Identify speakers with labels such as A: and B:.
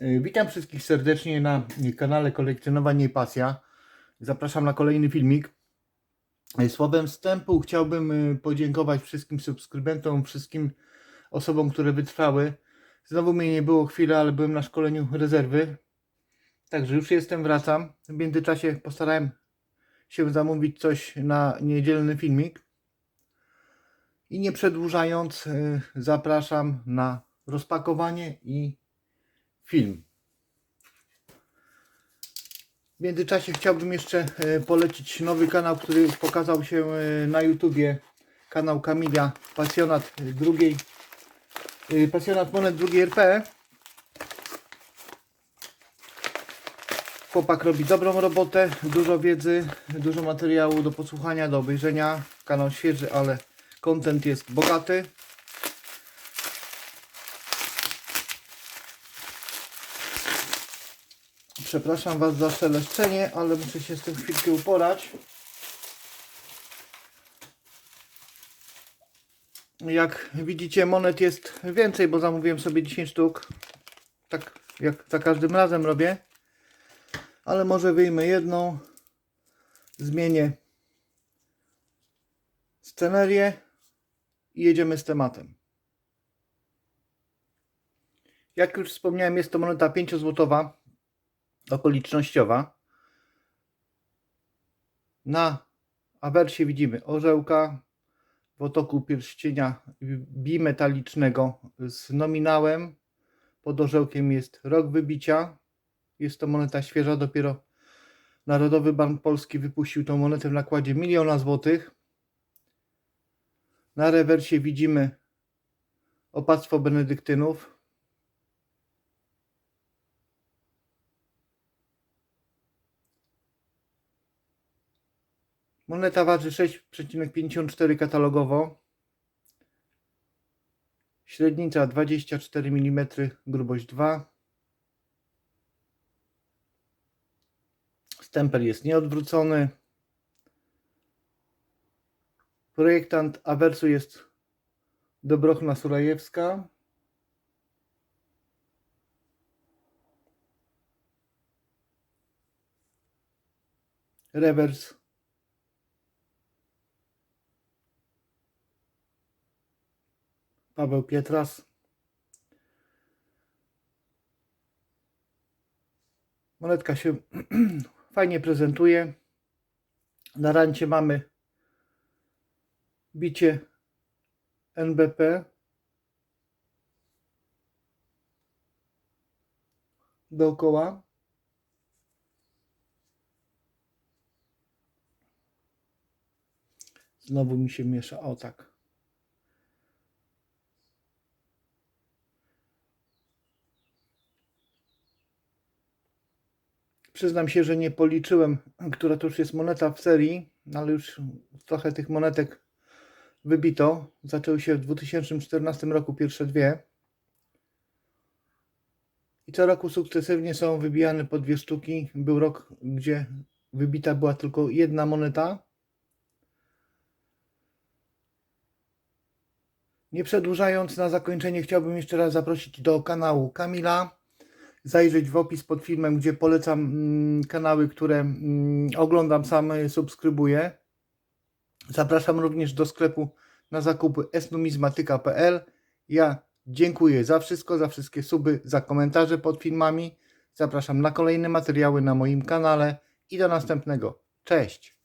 A: E, Witam wszystkich serdecznie na kanale Kolekcjonowanie i Pasja. Zapraszam na kolejny filmik. E, Słowem wstępu chciałbym e, podziękować wszystkim subskrybentom, wszystkim osobom, które wytrwały. Znowu mnie nie było chwilę, ale byłem na szkoleniu rezerwy. Także już jestem, wracam. W międzyczasie postarałem się zamówić coś na niedzielny filmik. I nie przedłużając, zapraszam na rozpakowanie i film. W międzyczasie chciałbym jeszcze e, polecić nowy kanał, który pokazał się e, na YouTubie. Kanał Kamila, pasjonat drugiej, e, pasjonat monet drugiej RP. Chłopak robi dobrą robotę, dużo wiedzy, dużo materiału do posłuchania, do obejrzenia. Kanał świeży, ale content jest bogaty. Przepraszam Was za szeleszczenie, ale muszę się z tym chwilkę uporać. Jak widzicie, monet jest więcej, bo zamówiłem sobie 10 sztuk. Tak jak za każdym razem robię. Ale może wyjmę jedną. Zmienię scenerię i jedziemy z tematem. Jak już wspomniałem, jest to moneta 5-złotowa okolicznościowa. Na awersie widzimy orzełka w otoku pierścienia bimetalicznego z nominałem. Pod orzełkiem jest rok wybicia. Jest to moneta świeża, dopiero Narodowy Bank Polski wypuścił tą monetę w nakładzie miliona złotych. Na rewersie widzimy opactwo benedyktynów. Moneta waży 6,54 katalogowo. Średnica 24 mm, grubość 2. Stempel jest nieodwrócony. Projektant awersu jest Dobrochna Surajewska. Rewers Paweł Pietras. Monetka się fajnie prezentuje. Na rancie mamy bicie NBP. Dookoła. Znowu mi się miesza. O tak. Przyznam się, że nie policzyłem, która to już jest moneta w serii, ale już trochę tych monetek wybito. Zaczęły się w 2014 roku pierwsze dwie. I co roku sukcesywnie są wybijane po dwie sztuki. Był rok, gdzie wybita była tylko jedna moneta. Nie przedłużając, na zakończenie chciałbym jeszcze raz zaprosić do kanału Kamila zajrzeć w opis pod filmem, gdzie polecam mm, kanały, które mm, oglądam sam, y, subskrybuję. Zapraszam również do sklepu na zakupy esnumizmatyka.pl. Ja dziękuję za wszystko, za wszystkie suby, za komentarze pod filmami. Zapraszam na kolejne materiały na moim kanale i do następnego. Cześć!